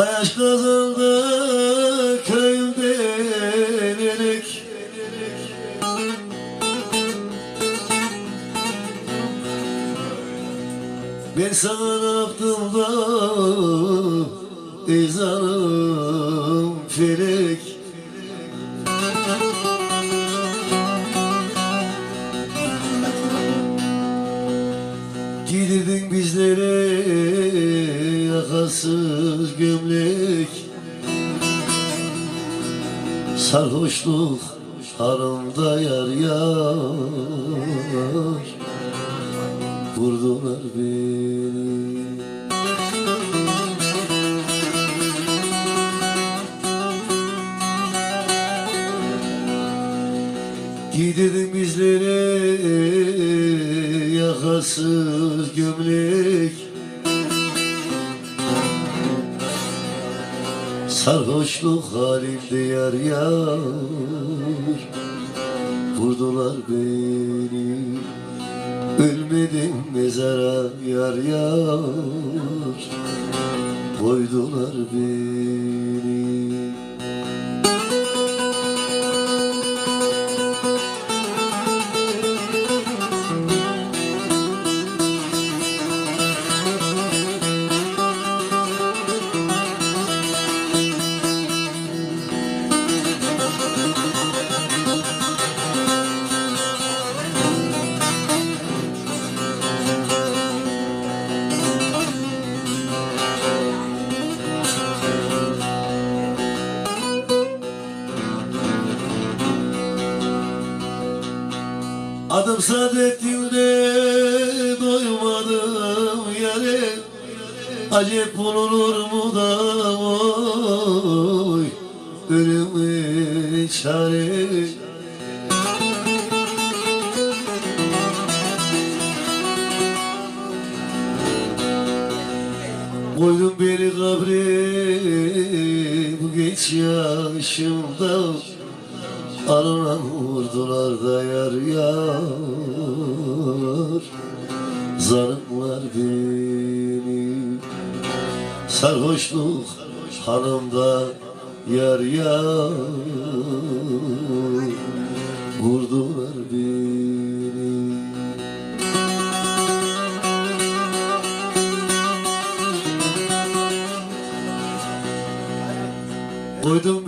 Taş kazıldı köyümden elik Ben sana yaptım da ey zalim felek Giydirdin bizlere yakasız gömlek Sarhoşluk harımda yar yar. Vurdular beni. Giydirdin bizlere yakasız gömlek Sarhoşluk halinde yar yar Vurdular beni. Ölmedim mezara yar yar Koydular beni Adım Saadettin'de doymadım yere. Acep bulunur mu da oy Ölüme çare. Koydun beni kabre bu geç yaşımda Alına vurdular da yar yar. Zanımlar beni Sarhoşluk hanımda yar yar. Vurdular beni. Koydum